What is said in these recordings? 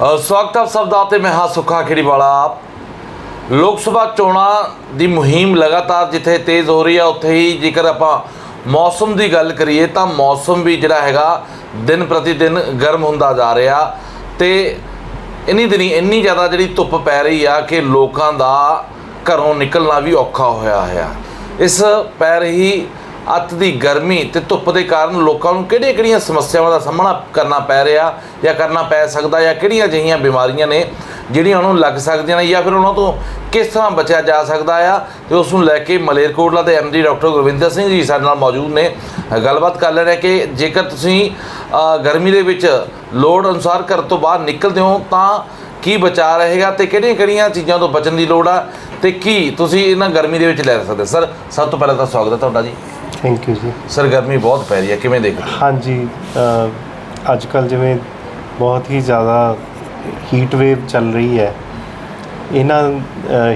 ਸਵਾਗਤ ਹੈ ਸਭ ਦਾ ਤੇ ਮੈਂ ਹਾਂ ਸੁੱਖਾ ਖੇੜੀਵਾਲਾ। ਲੋਕ ਸਭਾ ਚੋਣਾਂ ਦੀ ਮੁਹਿੰਮ ਲਗਾਤਾਰ ਜਿੱਥੇ ਤੇਜ਼ ਹੋ ਰਹੀ ਹੈ ਉੱਥੇ ਹੀ ਜੇਕਰ ਆਪਾਂ ਮੌਸਮ ਦੀ ਗੱਲ ਕਰੀਏ ਤਾਂ ਮੌਸਮ ਵੀ ਜਿਹੜਾ ਹੈਗਾ, ਦਿਨ ਪ੍ਰਤੀ ਦਿਨ ਗਰਮ ਹੁੰਦਾ ਜਾ ਰਿਹਾ ਤੇ ਇੰਨੀ ਦਿਨੀ ਇੰਨੀ ਜ਼ਿਆਦਾ ਜਿਹੜੀ ਧੁੱਪ ਪੈ ਰਹੀ ਆ ਕਿ ਲੋਕਾਂ ਦਾ ਘਰੋਂ ਨਿਕਲਣਾ ਵੀ ਔਖਾ ਹੋਇਆ ਹੈ ਇਸ ਪੈ ਰਹੀ ਅੱਤ ਦੀ ਗਰਮੀ ਤੇ ਧੁੱਪ ਦੇ ਕਾਰਨ ਲੋਕਾਂ ਨੂੰ ਕਿਹੜੀਆਂ-ਕਿਹੜੀਆਂ ਸਮੱਸਿਆਵਾਂ ਦਾ ਸਾਹਮਣਾ ਕਰਨਾ ਪੈ ਰਿਹਾ ਜਾਂ ਕਰਨਾ ਪੈ ਸਕਦਾ ਜਾਂ ਕਿਹੜੀਆਂ ਅਜਿਹੀਆਂ ਬਿਮਾਰੀਆਂ ਨੇ ਜਿਹੜੀਆਂ ਉਹਨਾਂ ਨੂੰ ਲੱਗ ਸਕਦੀਆਂ ਨੇ ਜਾਂ ਫਿਰ ਉਹਨਾਂ ਤੋਂ ਕਿਸ ਤਰ੍ਹਾਂ ਬਚਿਆ ਜਾ ਸਕਦਾ ਆ? ਤੇ ਉਸ ਨੂੰ ਲੈ ਕੇ ਮਲੇਰਕੋਟਲਾ ਦੇ ਐਮਡੀ ਡਾਕਟਰ ਗੁਰਵਿੰਦਰ ਸਿੰਘ ਜੀ ਸਾਡੇ ਨਾਲ ਮੌਜੂਦ ਨੇ। ਗੱਲਬਾਤ ਕਰ ਲੈਣੇ ਕਿ ਜੇਕਰ ਤੁਸੀਂ ਗਰਮੀ ਦੇ ਵਿੱਚ ਲੋੜ ਅਨੁਸਾਰ ਘਰ ਤੋਂ ਬਾਹਰ ਨਿਕਲਦੇ ਹੋ ਤਾਂ ਕੀ ਬਚਾ ਰਹੇਗਾ ਤੇ ਕਿਹੜੀਆਂ-ਕਿਹੜੀਆਂ ਚੀਜ਼ਾਂ ਤੋਂ ਬਚਣ ਦੀ ਲੋੜ ਆ ਤੇ ਕੀ ਤੁਸੀਂ ਇਹਨਾਂ ਗਰਮੀ ਦੇ ਵਿੱਚ ਲੈ ਸਕਦੇ ਸਰ, ਸਭ ਤੋਂ ਪਹਿਲਾਂ ਤਾਂ ਸਵਾਗਤ ਹੈ ਤੁਹਾਡਾ ਜੀ। ਥੈਂਕ ਯੂ ਜੀ ਸਰ ਗਰਮੀ ਬਹੁਤ ਪੈ ਰਹੀ ਹੈ ਕਿਵੇਂ ਦੇਖਦੇ ਹੋ? ਹਾਂਜੀ ਅੱਜ ਕੱਲ ਜਿਵੇਂ ਬਹੁਤ ਹੀ ਜ਼ਿਆਦਾ ਹੀਟ ਵੇਵ ਚੱਲ ਰਹੀ ਹੈ ਇਹਨਾਂ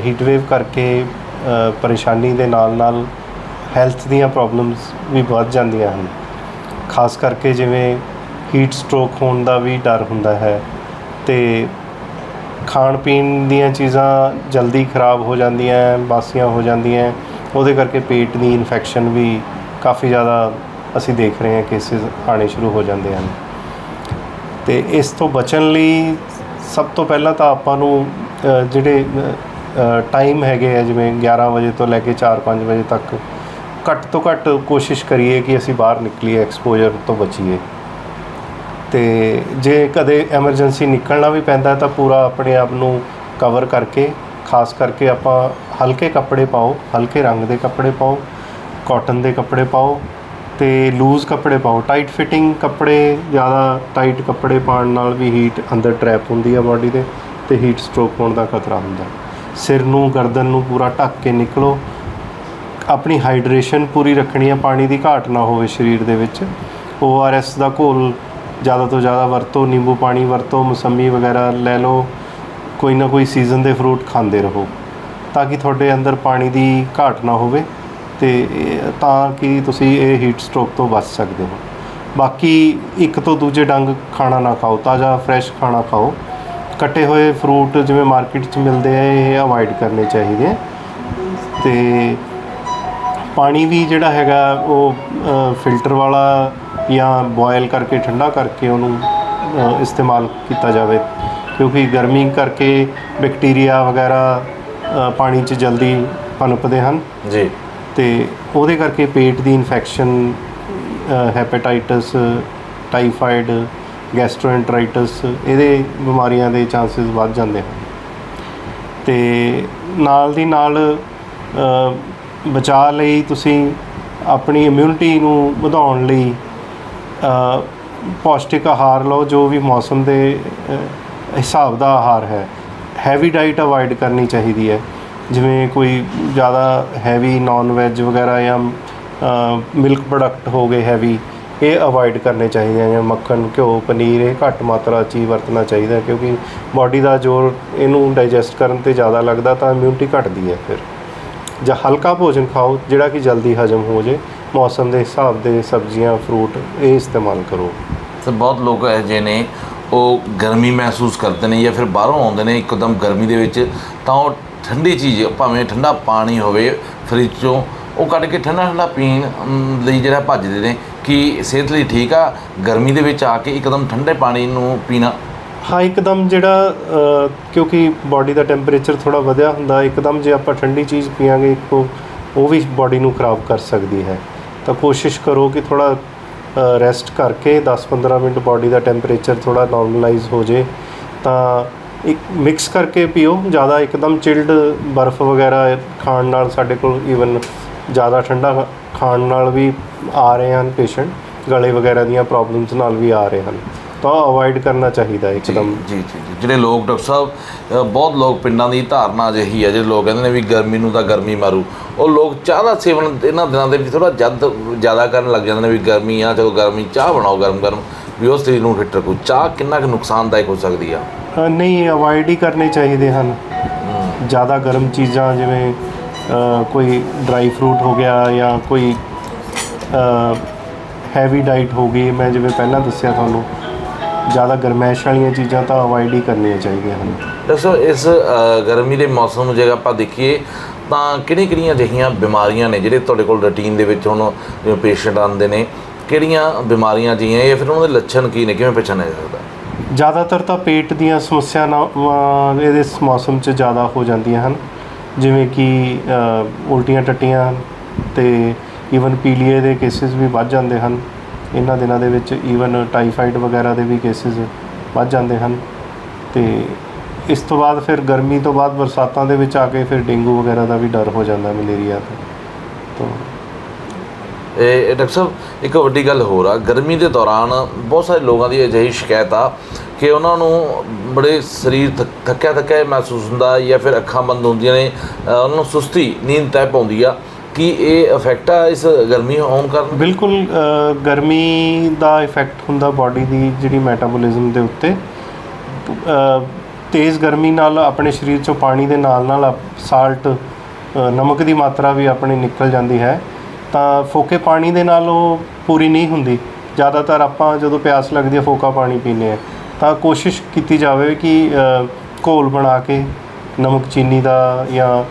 ਹੀਟ ਵੇਵ ਕਰਕੇ ਅ, ਪਰੇਸ਼ਾਨੀ ਦੇ ਨਾਲ ਨਾਲ ਹੈਲਥ ਦੀਆਂ ਪ੍ਰੋਬਲਮਸ ਵੀ ਵੱਧ ਜਾਂਦੀਆਂ ਹਨ ਖਾਸ ਕਰਕੇ ਜਿਵੇਂ ਹੀਟ ਸਟ੍ਰੋਕ ਹੋਣ ਦਾ ਵੀ ਡਰ ਹੁੰਦਾ ਹੈ ਤੇ ਖਾਣ ਪੀਣ ਦੀਆਂ ਚੀਜ਼ਾਂ ਜਲਦੀ ਖਰਾਬ ਹੋ ਜਾਂਦੀਆਂ ਹੈ, ਬਾਸੀਆਂ ਹੋ ਜਾਂਦੀਆਂ ਹੈ। ਉਹਦੇ ਕਰਕੇ ਪੇਟ ਦੀ ਇਨਫੈਕਸ਼ਨ ਵੀ ਕਾਫੀ ਜ਼ਿਆਦਾ ਅਸੀਂ ਦੇਖ ਰਹੇ ਹਾਂ ਕੇਸਿਸ ਆਣੇ ਸ਼ੁਰੂ ਹੋ ਜਾਂਦੇ ਹਨ। ਤੇ ਇਸ ਤੋਂ ਬਚਣ ਲਈ ਸਭ ਤੋਂ ਪਹਿਲਾਂ ਤਾਂ ਆਪਾਂ ਨੂੰ ਜਿਹੜੇ ਟਾਈਮ ਹੈਗੇ ਆ, ਜਿਵੇਂ 11 ਵਜੇ ਤੋਂ ਲੈ ਕੇ 4-5 ਵਜੇ ਤੱਕ, ਘੱਟ ਤੋਂ ਘੱਟ ਕੋਸ਼ਿਸ਼ ਕਰੀਏ ਕਿ ਅਸੀਂ ਬਾਹਰ ਨਿਕਲੀਏ ਐਕਸਪੋਜ਼ਰ ਤੋਂ ਬਚੀਏ। ਤੇ ਜੇ ਕਦੇ ਐਮਰਜੈਂਸੀ ਨਿਕਲਣਾ ਵੀ ਪੈਂਦਾ ਤਾਂ ਪੂਰਾ ਆਪਣੇ ਆਪ ਨੂੰ ਕਵਰ ਕਰਕੇ ਖਾਸ ਕਰਕੇ ਆਪਾਂ ਹਲਕੇ ਕੱਪੜੇ ਪਾਓ, ਹਲਕੇ ਰੰਗ ਦੇ ਕੱਪੜੇ ਪਾਓ ਕਾਟਨ ਦੇ ਕੱਪੜੇ ਪਾਓ ਤੇ ਲੂਜ਼ ਕੱਪੜੇ ਪਾਓ। ਟਾਈਟ ਫਿਟਿੰਗ ਕੱਪੜੇ, ਜ਼ਿਆਦਾ ਟਾਈਟ ਕੱਪੜੇ ਪਾਉਣ ਨਾਲ ਵੀ ਹੀਟ ਅੰਦਰ ਟਰੈਪ ਹੁੰਦੀ ਹੈ ਬਾਡੀ ਦੇ ਤੇ ਹੀਟ ਸਟ੍ਰੋਕ ਹੋਣ ਦਾ ਖਤਰਾ ਹੁੰਦਾ। ਸਿਰ ਨੂੰ, ਗਰਦਨ ਨੂੰ ਪੂਰਾ ਢੱਕ ਕੇ ਨਿਕਲੋ। ਆਪਣੀ ਹਾਈਡਰੇਸ਼ਨ ਪੂਰੀ ਰੱਖਣੀ ਹੈ ਪਾਣੀ ਦੀ ਘਾਟ ਨਾ ਹੋਵੇ ਸਰੀਰ ਦੇ ਵਿੱਚ। ORS ਦਾ ਘੋਲ ਜ਼ਿਆਦਾ ਤੋਂ ਜ਼ਿਆਦਾ ਵਰਤੋ, ਨਿੰਬੂ ਪਾਣੀ ਵਰਤੋ, ਮੌਸੰਮੀ ਵਗੈਰਾ ਲੈ ਲਓ। ਕੋਈ ਨਾ ਕੋਈ ਸੀਜ਼ਨ ਦੇ ਫਰੂਟ ਖਾਂਦੇ ਰਹੋ, ਤਾਂ ਕਿ ਤੁਹਾਡੇ ਅੰਦਰ ਪਾਣੀ ਦੀ ਘਾਟ ਨਾ ਹੋਵੇ ਤੇ ਤਾਂ ਕਿ ਤੁਸੀਂ ਇਹ ਹੀਟ ਸਟ੍ਰੋਕ ਤੋਂ ਬਚ ਸਕਦੇ ਹੋ। ਬਾਕੀ ਇੱਕ ਤੋਂ ਦੂਜੇ ਡੰਗ ਖਾਣਾ ਨਾ ਖਾਓ, ਤਾਜ਼ਾ ਫਰੈਸ਼ ਖਾਣਾ ਖਾਓ। ਕੱਟੇ ਹੋਏ ਫਰੂਟ ਜਿਵੇਂ ਮਾਰਕੀਟ 'ਚ ਮਿਲਦੇ ਆ, ਇਹ ਅਵੋਇਡ ਕਰਨੇ ਚਾਹੀਦੇ ਆ। ਤੇ ਪਾਣੀ ਵੀ ਜਿਹੜਾ ਹੈਗਾ, ਉਹ ਫਿਲਟਰ ਵਾਲਾ ਜਾਂ ਬੋਇਲ ਕਰਕੇ, ਠੰਡਾ ਕਰਕੇ ਉਹਨੂੰ ਇਸਤੇਮਾਲ ਕੀਤਾ ਜਾਵੇ। ਕਿਉਂਕਿ ਗਰਮੀ ਕਰਕੇ ਬੈਕਟੀਰੀਆ ਵਗੈਰਾ ਅ, ਪਾਣੀ 'ਚ ਜਲਦੀ ਪਨਪਦੇ ਹਨ। ਜੀ। ਤੇ ਉਹਦੇ ਕਰਕੇ ਪੇਟ ਦੀ ਇਨਫੈਕਸ਼ਨ ਹੈਪੇਟਾਈਟਸ ਟਾਈਫਾਈਡ ਗੈਸਟ੍ਰੋਐਂਟਰਾਈਟਸ ਇਹਦੇ ਬਿਮਾਰੀਆਂ ਦੇ ਚਾਂਸਸ ਵੱਧ ਜਾਂਦੇ ਹਨ। ਤੇ ਨਾਲ ਦੀ ਨਾਲ ਅ, ਬਚਾਅ ਲਈ ਤੁਸੀਂ ਆਪਣੀ ਇਮਿਊਨਿਟੀ ਨੂੰ ਵਧਾਉਣ ਲਈ ਅ, ਪੌਸ਼ਟਿਕ ਆਹਾਰ ਲਓ ਜੋ ਵੀ ਮੌਸਮ ਦੇ ਅ, ਹਿਸਾਬ ਦਾ ਆਹਾਰ ਹੈ। ਹੈਵੀ ਡਾਈਟ ਅਵੋਇਡ ਕਰਨੀ ਚਾਹੀਦੀ ਹੈ। ਜਿਵੇਂ ਕੋਈ ਜ਼ਿਆਦਾ ਹੈਵੀ ਨਾਨ ਵੈਜ ਵਗੈਰਾ ਜਾਂ ਮਿਲਕ ਪ੍ਰੋਡਕਟ ਹੋ ਗਏ ਹੈਵੀ ਇਹ ਅਵੋਇਡ ਕਰਨੇ ਚਾਹੀਦੇ ਆ। ਜਿਵੇਂ ਮੱਖਣ, ਘਿਓ, ਪਨੀਰ, ਇਹ ਘੱਟ ਮਾਤਰਾ 'ਚ ਹੀ ਵਰਤਣਾ ਚਾਹੀਦਾ ਕਿਉਂਕਿ ਬਾਡੀ ਦਾ ਜ਼ੋਰ ਇਹਨੂੰ ਡਾਈਜੈਸਟ ਕਰਨ ਤੇ ਜ਼ਿਆਦਾ ਲੱਗਦਾ ਤਾਂ ਇਮਿਊਨਿਟੀ ਘਟਦੀ ਹੈ ਫਿਰ। ਜਾਂ ਹਲਕਾ ਭੋਜਨ ਖਾਓ, ਜਿਹੜਾ ਕਿ ਜਲਦੀ ਹਜਮ ਹੋ ਜੇ। ਮੌਸਮ ਦੇ ਹਿਸਾਬ ਦੇ ਸਬਜ਼ੀਆਂ ਫਰੂਟ ਇਹ ਇਸਤੇਮਾਲ ਕਰੋ। ਤੇ ਬਹੁਤ ਲੋਕ ਇਹੋ ਜਿਹੇ ਨੇ ਉਹ ਗਰਮੀ ਮਹਿਸੂਸ ਕਰਦੇ ਨੇ ਜਾਂ ਫਿਰ ਬਾਹਰੋਂ ਆਉਂਦੇ ਨੇ, ਇੱਕਦਮ ਗਰਮੀ ਦੇ ਵਿੱਚ, ਤਾਂ ਉਹ ਠੰਡੀ ਚੀਜ਼, ਭਾਵੇਂ ਠੰਡਾ ਪਾਣੀ ਹੋਵੇ ਫਰਿੱਜ ਚੋਂ, ਉਹ ਕੱਢ ਕੇ ਠੰਡਾ ਠੰਡਾ ਪੀਣ ਲਈ ਜਿਹੜਾ ਭੱਜਦੇ ਨੇ ਕਿ ਸਿਹਤ ਲਈ ਠੀਕ ਆ, ਗਰਮੀ ਦੇ ਵਿੱਚ ਆ ਕੇ ਇੱਕਦਮ ਠੰਡੇ ਪਾਣੀ ਨੂੰ ਪੀਣਾ। ਹਾਂ, ਇੱਕਦਮ ਜਿਹੜਾ ਕਿਉਂਕਿ ਬਾਡੀ ਦਾ ਟੈਂਪਰੇਚਰ ਥੋੜਾ ਵਧਿਆ ਹੁੰਦਾ, ਇੱਕਦਮ ਜੇ ਆਪਾਂ ਠੰਡੀ ਚੀਜ਼ ਪੀਾਂਗੇ ਇੱਕੋ ਉਹ ਵੀ ਬਾਡੀ ਨੂੰ ਖਰਾਬ ਕਰ ਸਕਦੀ ਹੈ। ਤਾਂ ਕੋਸ਼ਿਸ਼ ਕਰੋ ਕਿ ਥੋੜਾ ਰੈਸਟ ਕਰਕੇ 10-15 ਮਿੰਟ ਬਾਡੀ ਦਾ ਟੈਂਪਰੇਚਰ ਥੋੜਾ ਨਾਰਮਲਾਈਜ਼ ਹੋ ਜੇ, ਤਾਂ ਇੱਕ ਮਿਕਸ ਕਰਕੇ ਪੀਓ। ਜ਼ਿਆਦਾ ਇੱਕਦਮ ਚਿਲਡ ਬਰਫ਼ ਵਗੈਰਾ ਖਾਣ ਨਾਲ ਸਾਡੇ ਕੋਲ ਈਵਨ ਜ਼ਿਆਦਾ ਠੰਡਾ ਖਾਣ ਨਾਲ ਵੀ ਆ ਰਹੇ ਹਨ ਪੇਸ਼ੈਂਟ ਗਲੇ ਵਗੈਰਾ ਦੀਆਂ ਪ੍ਰੋਬਲਮਸ ਨਾਲ ਵੀ ਆ ਰਹੇ ਹਨ। ਤਾਂ ਅਵੋਇਡ ਕਰਨਾ ਚਾਹੀਦਾ ਇੱਕਦਮ। ਜੀ ਜੀ ਜੀ। ਜਿਹੜੇ ਲੋਕ ਡਾਕਟਰ ਸਾਹਿਬ ਅ, ਬਹੁਤ ਲੋਕ ਪਿੰਡਾਂ ਦੀ ਧਾਰਨਾ ਅਜਿਹੀ ਹੈ ਜਿਹੜੇ ਲੋਕ ਕਹਿੰਦੇ ਨੇ ਵੀ ਗਰਮੀ ਨੂੰ ਤਾਂ ਗਰਮੀ ਮਾਰੂ। ਉਹ ਲੋਕ ਚਾਹ ਦਾ ਸੇਵਨ ਇਹਨਾਂ ਦਿਨਾਂ ਦੇ ਵਿੱਚ ਥੋੜਾ ਜਦ ਜ਼ਿਆਦਾ ਕਰਨ ਲੱਗ ਜਾਂਦੇ ਨੇ ਵੀ ਗਰਮੀ ਆ ਚਲੋ ਗਰਮੀ ਚਾਹ ਬਣਾਓ ਗਰਮ ਗਰਮ ਵੀ ਉਹ ਸਰੀਰ ਨੂੰ ਫਿੱਟ ਰੱਖੂ ਚਾਹ ਕਿੰਨਾ ਕੁ ਨੁਕਸਾਨਦਾਇਕ ਹੋ ਸਕਦੀ ਆ? ਅ, ਨਹੀਂ ਅਵੋਇਡ ਹੀ ਕਰਨੇ ਚਾਹੀਦੇ ਹਨ। ਜ਼ਿਆਦਾ ਗਰਮ ਚੀਜ਼ਾਂ ਜਿਵੇਂ ਅ, ਕੋਈ ਡਰਾਈ ਫਰੂਟ ਹੋ ਗਿਆ ਜਾਂ ਕੋਈ ਹੈਵੀ ਡਾਈਟ ਹੋ ਗਈ। ਮੈਂ ਜਿਵੇਂ ਪਹਿਲਾਂ ਦੱਸਿਆ ਤੁਹਾਨੂੰ ਜ਼ਿਆਦਾ ਗਰਮੈਸ਼ ਵਾਲੀਆਂ ਚੀਜ਼ਾਂ ਤਾਂ ਅਵੋਇਡ ਹੀ ਕਰਨੀਆਂ ਚਾਹੀਦੀਆਂ ਹਨ। ਸਾਹਿਬ ਇਸ ਅ, ਗਰਮੀ ਦੇ ਮੌਸਮ ਨੂੰ ਜੇ ਆਪਾਂ ਦੇਖੀਏ ਤਾਂ ਕਿਹੜੀਆਂ ਕਿਹੜੀਆਂ ਅਜਿਹੀਆਂ ਬਿਮਾਰੀਆਂ ਨੇ ਜਿਹੜੇ ਤੁਹਾਡੇ ਕੋਲ ਰੁਟੀਨ ਦੇ ਵਿੱਚ ਹੁਣ ਜਿਵੇਂ ਪੇਸ਼ੈਂਟ ਆਉਂਦੇ ਨੇ ਕਿਹੜੀਆਂ ਬਿਮਾਰੀਆਂ ਜੀਆਂ ਜਾਂ ਫਿਰ ਉਹਨਾਂ ਦੇ ਲੱਛਣ ਕੀ ਨੇ ਕਿਵੇਂ ਪਛਾਣਿਆ ਜਾ ਸਕਦਾ? ਜ਼ਿਆਦਾਤਰ ਤਾਂ ਪੇਟ ਦੀਆਂ ਸਮੱਸਿਆਵਾਂ ਇਹਦੇ ਇਸ ਮੌਸਮ 'ਚ ਜ਼ਿਆਦਾ ਹੋ ਜਾਂਦੀਆਂ ਹਨ। ਜਿਵੇਂ ਕਿ ਅ, ਉਲਟੀਆਂ ਟੱਟੀਆਂ ਤੇ ਈਵਨ ਪੀਲੀਏ ਦੇ ਕੇਸਿਸ ਵੀ ਵੱਧ ਜਾਂਦੇ ਹਨ। ਇਹਨਾਂ ਦਿਨਾਂ ਦੇ ਵਿੱਚ ਈਵਨ ਟਾਈਫਾਈਡ ਵਗੈਰਾ ਦੇ ਵੀ ਕੇਸਿਸ ਵੱਧ ਜਾਂਦੇ ਹਨ ਤੇ ਇਸ ਤੋਂ ਬਾਅਦ ਫਿਰ ਗਰਮੀ ਤੋਂ ਬਾਅਦ ਬਰਸਾਤਾਂ ਦੇ ਵਿੱਚ ਆ ਕੇ ਫਿਰ ਡੇਂਗੂ ਵਗੈਰਾ ਦਾ ਵੀ ਡਰ ਹੋ ਜਾਂਦਾ ਮਲੇਰੀਆ ਦਾ ਤੋਂ ਇਹ ਡਾਕਟਰ ਸਾਹਿਬ, ਇੱਕ ਵੱਡੀ ਗੱਲ ਹੋਰ ਆ, ਗਰਮੀ ਦੇ ਦੌਰਾਨ ਬਹੁਤ ਸਾਰੇ ਲੋਕਾਂ ਦੀ ਅਜਿਹੀ ਸ਼ਿਕਾਇਤ ਆ ਕਿ ਉਹਨਾਂ ਨੂੰ ਬੜੇ ਸਰੀਰ ਥੱਕ- ਥੱਕਿਆ ਥੱਕਿਆ ਮਹਿਸੂਸ ਹੁੰਦਾ ਜਾਂ ਫਿਰ ਅੱਖਾਂ ਬੰਦ ਹੁੰਦੀਆਂ ਨੇ ਉਹਨਾਂ ਨੂੰ ਸੁਸਤੀ, ਨੀਂਦ ਤੈ ਪਾਉਂਦੀ ਆ। ਕੀ ਇਹ ਇਫੈਕਟ ਆ ਇਸ ਗਰਮੀ ਹੋਣ ਕਾਰਨ? ਬਿਲਕੁਲ ਅ, ਗਰਮੀ ਦਾ ਇਫੈਕਟ ਹੁੰਦਾ ਬਾਡੀ ਦੀ ਜਿਹੜੀ ਮੈਟਾਬੋਲਿਜ਼ਮ ਦੇ ਉੱਤੇ। ਅ, ਤੇਜ਼ ਗਰਮੀ ਨਾਲ ਆਪਣੇ ਸਰੀਰ ਚੋਂ ਪਾਣੀ ਦੇ ਨਾਲ ਨਾਲ ਸਾਲਟ ਨਮਕ ਦੀ ਮਾਤਰਾ ਵੀ ਆਪਣੀ ਨਿਕਲ ਜਾਂਦੀ ਹੈ। ਤਾਂ ਫੋਕੇ ਪਾਣੀ ਦੇ ਨਾਲ ਉਹ ਪੂਰੀ ਨਹੀਂ ਹੁੰਦੀ। ਜ਼ਿਆਦਾਤਰ ਆਪਾਂ ਜਦੋਂ ਪਿਆਸ ਲੱਗਦੀ ਹੈ ਫੋਕਾ ਪਾਣੀ ਪੀਂਦੇ ਆ ਤਾਂ ਕੋਸ਼ਿਸ਼ ਕੀਤੀ ਜਾਵੇ ਕਿ ਅ, ਘੋਲ ਬਣਾ ਕੇ ਨਮਕ ਚੀਨੀ ਦਾ ਜਾਂ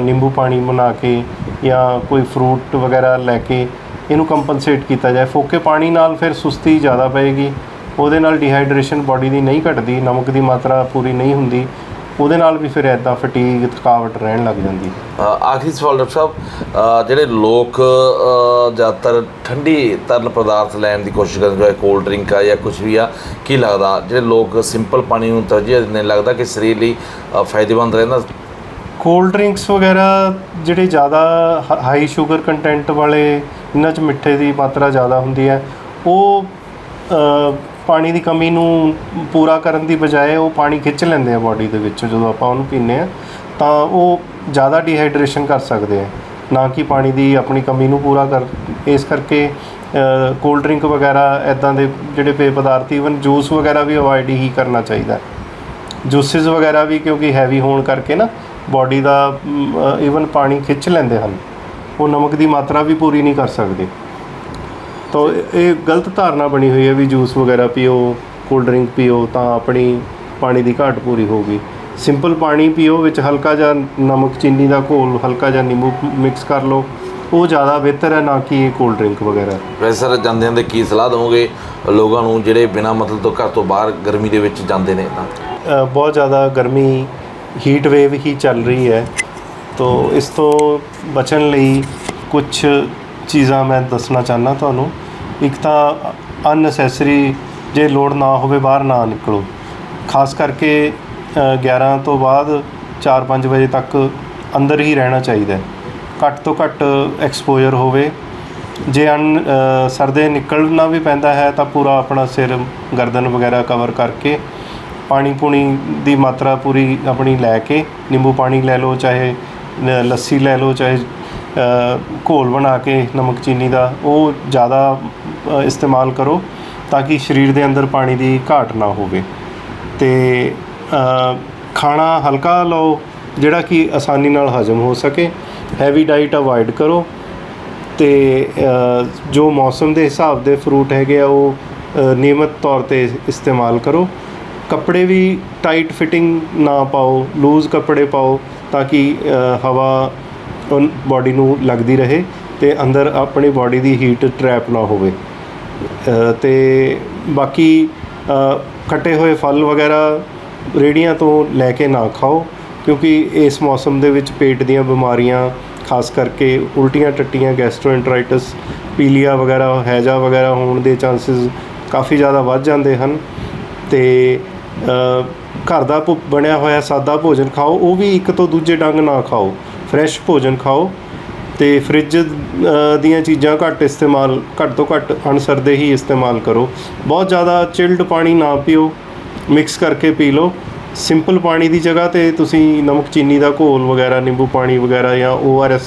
ਨਿੰਬੂ ਪਾਣੀ ਬਣਾ ਕੇ ਜਾਂ ਕੋਈ ਫਰੂਟ ਵਗੈਰਾ ਲੈ ਕੇ ਇਹਨੂੰ ਕੰਪਨਸੇਟ ਕੀਤਾ ਜਾਏ। ਫੋਕੇ ਪਾਣੀ ਨਾਲ ਫਿਰ ਸੁਸਤੀ ਜ਼ਿਆਦਾ ਪਏਗੀ। ਉਹਦੇ ਨਾਲ ਡੀਹਾਈਡਰੇਸ਼ਨ ਬਾਡੀ ਦੀ ਨਹੀਂ ਘਟਦੀ, ਨਮਕ ਦੀ ਮਾਤਰਾ ਪੂਰੀ ਨਹੀਂ ਹੁੰਦੀ। ਉਹਦੇ ਨਾਲ ਵੀ ਫਿਰ ਐਦਾਂ ਫਟੀਗ ਥਕਾਵਟ ਰਹਿਣ ਲੱਗ ਜਾਂਦੀ ਆਖਰੀ ਸਵਾਲ ਡਾਕਟਰ ਸਾਹਿਬ ਜਿਹੜੇ ਲੋਕ ਜ਼ਿਆਦਾਤਰ ਠੰਡੀ ਤਰਲ ਪਦਾਰਥ ਲੈਣ ਦੀ ਕੋਸ਼ਿਸ਼ ਕਰਦੇ ਜਿਵੇਂ ਕੋਲਡ ਡਰਿੰਕ ਆ ਜਾਂ ਕੁਝ ਵੀ ਆ, ਕੀ ਲੱਗਦਾ? ਜਿਹੜੇ ਲੋਕ ਸਿੰਪਲ ਪਾਣੀ ਨੂੰ ਤਰਜੀਹ ਦਿੰਦੇ ਲੱਗਦਾ ਕਿ ਸਰੀਰ ਲਈ ਫਾਇਦੇਮੰਦ ਰਹਿੰਦਾ? ਕੋਲਡ ਡਰਿੰਕਸ ਵਗੈਰਾ ਜਿਹੜੇ ਜ਼ਿਆਦਾ ਹਾਈ ਸ਼ੂਗਰ ਕੰਟੈਂਟ ਵਾਲੇ ਇਹਨਾਂ 'ਚ ਮਿੱਠੇ ਦੀ ਮਾਤਰਾ ਜ਼ਿਆਦਾ ਹੁੰਦੀ ਹੈ, ਉਹ ਪਾਣੀ ਦੀ ਕਮੀ ਨੂੰ ਪੂਰਾ ਕਰਨ ਦੀ ਬਜਾਏ ਉਹ ਪਾਣੀ ਖਿੱਚ ਲੈਂਦੇ ਆ ਬਾਡੀ ਦੇ ਵਿੱਚੋਂ, ਜਦੋਂ ਆਪਾਂ ਉਹਨੂੰ ਪੀਂਦੇ ਆ ਤਾਂ ਉਹ ਜ਼ਿਆਦਾ ਡੀਹਾਈਡਰੇਸ਼ਨ ਕਰ ਸਕਦੇ ਆ। ਨਾ ਕਿ ਪਾਣੀ ਦੀ ਆਪਣੀ ਕਮੀ ਨੂੰ ਪੂਰਾ ਕਰ, ਇਸ ਕਰਕੇ ਕੋਲਡ ਡਰਿੰਕ ਵਗੈਰਾ ਐਦਾਂ ਦੇ ਜਿਹੜੇ ਪੇ ਪਦਾਰਥ ਈਵਨ ਜੂਸ ਵਗੈਰਾ ਵੀ ਅਵੋਇਡ ਹੀ ਕਰਨਾ ਚਾਹੀਦਾ। ਹੈ ਜੂਸਿਸ ਵਗੈਰਾ ਵੀ ਕਿਉਂਕਿ ਹੈਵੀ ਹੋਣ ਕਰਕੇ ਨਾ ਬਾਡੀ ਦਾ ਈਵਨ ਪਾਣੀ ਖਿੱਚ ਲੈਂਦੇ ਹਨ। ਉਹ ਨਮਕ ਦੀ ਮਾਤਰਾ ਵੀ ਪੂਰੀ ਨਹੀਂ ਕਰ ਸਕਦੇ। ਤਾਂ ਇਹ- ਗਲਤ ਧਾਰਨਾ ਬਣੀ ਹੋਈ ਹੈ ਵੀ ਜੂਸ ਵਗੈਰਾ ਪੀਓ ਕੋਲਡ ਡਰਿੰਕ ਪੀਓ ਤਾਂ ਆਪਣੀ ਪਾਣੀ ਦੀ ਘਾਟ ਪੂਰੀ ਹੋਊਗੀ। ਸਿੰਪਲ ਪਾਣੀ ਪੀਓ ਵਿੱਚ ਹਲਕਾ ਜਿਹਾ ਨਮਕ ਚੀਨੀ ਦਾ ਘੋਲ ਹਲਕਾ ਜਿਹਾ ਨਿੰਬੂ ਮਿਕਸ ਕਰ ਲਓ। ਉਹ ਜ਼ਿਆਦਾ ਬਿਹਤਰ ਹੈ ਨਾ ਕਿ ਇਹ ਕੋਲਡ ਡਰਿੰਕ ਵਗੈਰਾ। ਵੈਸੇ ਸਰ ਜਾਂਦੇ ਜਾਂਦੇ ਕੀ ਸਲਾਹ ਦਵੋਗੇ? ਲੋਕਾਂ ਨੂੰ ਜਿਹੜੇ ਬਿਨਾਂ ਮਤਲਬ ਤੋਂ ਘਰ ਤੋਂ ਬਾਹਰ ਗਰਮੀ ਦੇ ਵਿੱਚ ਜਾਂਦੇ ਨੇ ਤਾਂ? ਬਹੁਤ ਜ਼ਿਆਦਾ ਗਰਮੀ ਹੀਟ ਵੇਵ ਹੀ ਚੱਲ ਰਹੀ ਹੈ। ਤੋ ਇਸ ਤੋਂ ਬਚਣ ਲਈ ਕੁਝ ਚੀਜ਼ਾਂ ਮੈਂ ਦੱਸਣਾ ਚਾਹੁੰਦਾ ਤੁਹਾਨੂੰ। ਇੱਕ ਤਾਂ ਅਨਨੈਸੈਸਰੀ ਜੇ ਲੋੜ ਨਾ ਹੋਵੇ ਬਾਹਰ ਨਾ ਨਿਕਲੋ। ਖਾਸ ਕਰਕੇ ਅ, 11 ਤੋਂ ਬਾਅਦ 4-5 ਵਜੇ ਤੱਕ ਅੰਦਰ ਹੀ ਰਹਿਣਾ ਚਾਹੀਦਾ ਹੈ। ਘੱਟ ਤੋਂ ਘੱਟ ਐਕਸਪੋਜ਼ਰ ਹੋਵੇ। ਜੇ ਅਨ ਸਰਦੇ ਨਿਕਲਣਾ ਵੀ ਪੈਂਦਾ ਹੈ ਤਾਂ ਪੂਰਾ ਆਪਣਾ ਸਿਰ ਗਰਦਨ ਵਗੈਰਾ ਕਵਰ ਕਰਕੇ ਪਾਣੀ ਪੂਣੀ ਦੀ ਮਾਤਰਾ ਪੂਰੀ ਆਪਣੀ ਲੈ ਕੇ ਨਿੰਬੂ ਪਾਣੀ ਲੈ ਲਓ, ਚਾਹੇ ਲੱਸੀ ਲੈ ਲਓ, ਚਾਹੇ ਘੋਲ ਬਣਾ ਕੇ ਨਮਕ ਚੀਨੀ ਦਾ, ਉਹ ਜ਼ਿਆਦਾ ਇਸਤੇਮਾਲ ਕਰੋ ਤਾਂ ਕਿ ਸਰੀਰ ਦੇ ਅੰਦਰ ਪਾਣੀ ਦੀ ਘਾਟ ਨਾ ਹੋਵੇ। ਤੇ ਖਾਣਾ ਹਲਕਾ ਲਓ, ਜਿਹੜਾ ਕਿ ਆਸਾਨੀ ਨਾਲ ਹਜਮ ਹੋ ਸਕੇ। ਹੈਵੀ ਡਾਈਟ ਅਵੋਇਡ ਕਰੋ। ਤੇ ਜੋ ਮੌਸਮ ਦੇ ਹਿਸਾਬ ਦੇ ਫਰੂਟ ਹੈਗੇ ਆ, ਉਹ ਨਿਯਮਤ ਤੌਰ ਤੇ ਇਸਤੇਮਾਲ ਕਰੋ। ਕੱਪੜੇ ਵੀ ਟਾਈਟ ਫਿਟਿੰਗ ਨਾ ਪਾਓ ਲੂਜ਼ ਕੱਪੜੇ ਪਾਓ ਤਾਂ ਕਿ ਹਵਾ ਬਾਡੀ ਨੂੰ ਲੱਗਦੀ ਰਹੇ ਤੇ ਅੰਦਰ ਆਪਣੀ ਬਾਡੀ ਦੀ ਹੀਟ ਟਰੈਪ ਨਾ ਹੋਵੇ। ਅ, ਤੇ ਬਾਕੀ ਕੱਟੇ ਹੋਏ ਫਲ ਵਗੈਰਾ ਰੇੜੀਆਂ ਤੋਂ ਲੈ ਕੇ ਨਾ ਖਾਓ ਕਿਉਂਕਿ ਇਸ ਮੌਸਮ ਦੇ ਵਿੱਚ ਪੇਟ ਦੀਆਂ ਬਿਮਾਰੀਆਂ ਖਾਸ ਕਰਕੇ ਉਲਟੀਆਂ ਟੱਟੀਆਂ ਗੈਸਟ੍ਰੋਐਂਟਰਾਈਟਿਸ ਪੀਲੀਆ ਵਗੈਰਾ ਹੈਜਾ ਵਗੈਰਾ ਹੋਣ ਦੇ ਚਾਂਸਸ ਕਾਫੀ ਜ਼ਿਆਦਾ ਵੱਧ ਜਾਂਦੇ ਹਨ। ਤੇ ਘਰ ਦਾ ਭੋ- ਬਣਿਆ ਹੋਇਆ ਸਾਦਾ ਭੋਜਨ ਖਾਓ, ਉਹ ਵੀ ਇੱਕ ਤੋਂ ਦੂਜੇ ਡੰਗ ਨਾ ਖਾਓ। ਫਰੈਸ਼ ਭੋਜਨ ਖਾਓ ਤੇ ਫ੍ਰਿਜ ਦੀਆਂ ਚੀਜ਼ਾਂ ਘੱਟ ਇਸਤੇਮਾਲ, ਘੱਟ ਤੋਂ ਘੱਟ ਅਣਸਰਦੇ ਹੀ ਇਸਤੇਮਾਲ ਕਰੋ। ਬਹੁਤ ਜ਼ਿਆਦਾ ਚਿਲਡ ਪਾਣੀ ਨਾ ਪੀਓ ਮਿਕਸ ਕਰਕੇ ਪੀ ਲਓ। ਸਿੰਪਲ ਪਾਣੀ ਦੀ ਜਗ੍ਹਾ ਤੇ ਤੁਸੀਂ ਨਮਕ, ਚੀਨੀ ਦਾ ਘੋਲ ਵਗੈਰਾ, ਨਿੰਬੂ ਪਾਣੀ ਵਗੈਰਾ ਜਾਂ ORS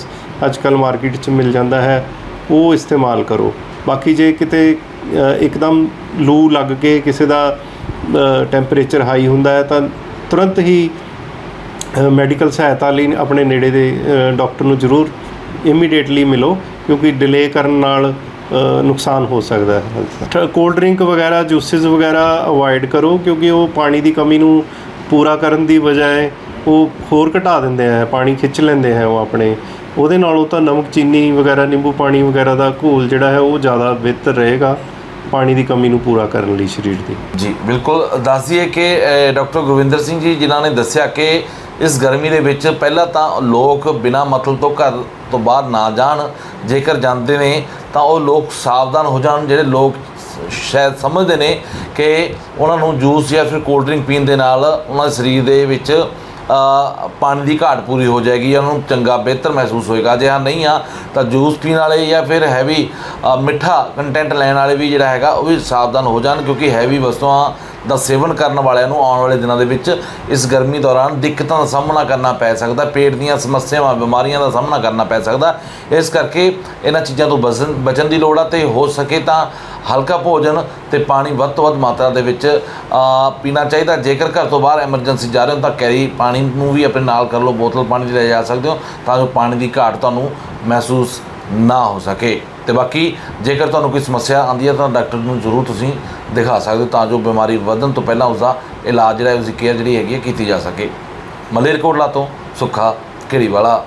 ਅੱਜਕੱਲ ਮਾਰਕੀਟ 'ਚ ਮਿਲ ਜਾਂਦਾ ਹੈ, ਉਹ ਇਸਤੇਮਾਲ ਕਰੋ। ਬਾਕੀ ਜੇ ਕਿਤੇ ਇੱਕਦਮ ਲੂ ਲੱਗ ਕੇ ਕਿਸੇ ਦਾ ਟੈਂਪਰੇਚਰ ਹਾਈ ਹੁੰਦਾ ਹੈ, ਤਾਂ ਤੁਰੰਤ ਹੀ ਮੈਡੀਕਲ ਸਹਾਇਤਾ ਲਈ ਆਪਣੇ ਨੇੜੇ ਦੇ ਡਾਕਟਰ ਨੂੰ ਜ਼ਰੂਰ ਇਮੀਡੀਏਟਲੀ ਮਿਲੋ, ਕਿਉਂਕਿ ਡਿਲੇ ਕਰਨ ਨਾਲ ਨੁਕਸਾਨ ਹੋ ਸਕਦਾ ਹੈ ਕੋਲਡ ਡਰਿੰਕ ਵਗੈਰਾ ਜੂਸਿਸ ਵਗੈਰਾ ਅਵੋਇਡ ਕਰੋ, ਕਿਉਂਕਿ ਉਹ ਪਾਣੀ ਦੀ ਕਮੀ ਨੂੰ ਪੂਰਾ ਕਰਨ ਦੀ ਬਜਾਏ ਉਹ ਹੋਰ ਘਟਾ ਦਿੰਦੇ ਆ, ਪਾਣੀ ਖਿੱਚ ਲੈਂਦੇ ਆ ਉਹ ਆਪਣੇ। ਉਹਦੇ ਨਾਲੋਂ ਤਾਂ ਨਮਕ, ਚੀਨੀ ਵਗੈਰਾ, ਨਿੰਬੂ ਪਾਣੀ ਵਗੈਰਾ ਦਾ ਘੋਲ ਜਿਹੜਾ ਹੈ, ਉਹ ਜ਼ਿਆਦਾ ਬਿਹਤਰ ਰਹੇਗਾ। ਪਾਣੀ ਦੀ ਕਮੀ ਨੂੰ ਪੂਰਾ ਕਰਨ ਲਈ ਸਰੀਰ ਦੀ। ਜੀ, ਬਿਲਕੁਲ। ਦੱਸ ਦਈਏ ਕਿ ਡਾਕਟਰ ਗੁਰਵਿੰਦਰ ਸਿੰਘ ਜੀ, ਜਿਨ੍ਹਾਂ ਨੇ ਦੱਸਿਆ ਕਿ ਇਸ ਗਰਮੀ ਦੇ ਵਿੱਚ ਪਹਿਲਾਂ ਤਾਂ ਲੋਕ ਬਿਨਾਂ ਮਤਲਬ ਤੋਂ ਘਰ ਤੋਂ ਬਾਹਰ ਨਾ ਜਾਣ, ਜੇਕਰ ਜਾਂਦੇ ਨੇ ਤਾਂ ਉਹ ਲੋਕ ਸਾਵਧਾਨ ਹੋ ਜਾਣ, ਜਿਹੜੇ ਲੋਕ ਸ਼ਾਇਦ ਸਮਝਦੇ ਨੇ ਕਿ ਉਹਨਾਂ ਨੂੰ ਜੂਸ ਜਾਂ ਫਿਰ ਕੋਲਡ ਡਰਿੰਕ ਪੀਣ ਦੇ ਨਾਲ ਉਹਨਾਂ ਦੇ ਸਰੀਰ ਦੇ ਵਿੱਚ ਪਾਣੀ ਦੀ ਘਾਟ ਪੂਰੀ ਹੋ ਜਾਏਗੀ, ਉਹਨਾਂ ਨੂੰ ਚੰਗਾ ਬਿਹਤਰ ਮਹਿਸੂਸ ਹੋਏਗਾ। ਜੇ ਹਾਂ ਨਹੀਂ ਆ, ਤਾਂ ਜੂਸ ਪੀਣ ਵਾਲੇ ਜਾਂ ਫਿਰ ਹੈਵੀ ਮਿੱਠਾ ਕੰਟੈਂਟ ਲੈਣ ਵਾਲੇ ਵੀ ਜਿਹੜਾ ਹੈਗਾ, ਉਹ ਵੀ ਸਾਵਧਾਨ ਹੋ ਜਾਣ, ਕਿਉਂਕਿ ਹੈਵੀ ਵਸਤੂਆਂ ਦਾ ਸੇਵਨ ਕਰਨ ਵਾਲਿਆਂ ਨੂੰ ਆਉਣ ਵਾਲੇ ਦਿਨਾਂ ਦੇ ਵਿੱਚ ਇਸ ਗਰਮੀ ਦੌਰਾਨ ਦਿੱਕਤਾਂ ਦਾ ਸਾਹਮਣਾ ਕਰਨਾ ਪੈ ਸਕਦਾ, ਪੇਟ ਦੀਆਂ ਸਮੱਸਿਆਵਾਂ, ਬਿਮਾਰੀਆਂ ਦਾ ਸਾਹਮਣਾ ਕਰਨਾ ਪੈ ਸਕਦਾ। ਇਸ ਕਰਕੇ ਇਹਨਾਂ ਚੀਜ਼ਾਂ ਤੋਂ ਬਚਣ ਬਚਣ ਦੀ ਲੋੜ ਆ, ਤੇ ਹੋ ਸਕੇ ਤਾਂ ਹਲਕਾ ਭੋਜਨ ਤੇ ਪਾਣੀ ਵੱਧ ਤੋਂ ਵੱਧ ਮਾਤਰਾ ਦੇ ਵਿੱਚ ਪੀਣਾ ਚਾਹੀਦਾ। ਜੇਕਰ ਘਰ ਤੋਂ ਬਾਹਰ ਐਮਰਜੈਂਸੀ ਜਾ ਰਹੇ ਹੋ ਤਾਂ ਕੈਰੀ ਪਾਣੀ ਨੂੰ ਵੀ ਆਪਣੇ ਨਾਲ ਕਰ ਲਓ। ਬੋਤਲ ਪਾਣੀ ਦੀ ਲੈ ਜਾ ਸਕਦੇ ਹੋ ਤਾਂ ਜੋ ਪਾਣੀ ਦੀ ਘਾਟ ਤੁਹਾਨੂੰ ਮਹਿਸੂਸ ਨਾ ਹੋ ਸਕੇ। ਤੇ ਬਾਕੀ, ਜੇਕਰ ਤੁਹਾਨੂੰ ਕੋਈ ਸਮੱਸਿਆ ਆਉਂਦੀ ਹੈ ਤਾਂ ਡਾਕਟਰ ਨੂੰ ਜ਼ਰੂਰ ਤੁਸੀਂ ਦਿਖਾ ਸਕਦੇ ਹੋ ਤਾਂ ਜੋ ਬਿਮਾਰੀ ਵਧਣ ਤੋਂ ਪਹਿਲਾਂ ਉਸਦਾ ਇਲਾਜ ਜਿਹੜਾ ਹੈ, ਉਸਦੀ ਕੇਅਰ ਜਿਹੜੀ ਹੈਗੀ ਹੈ, ਕੀਤੀ ਜਾ ਸਕੇ। ਮਲੇਰਕੋਟਲਾ ਤੋਂ ਸੁੱਖਾ ਘੇੜੀਵਾਲਾ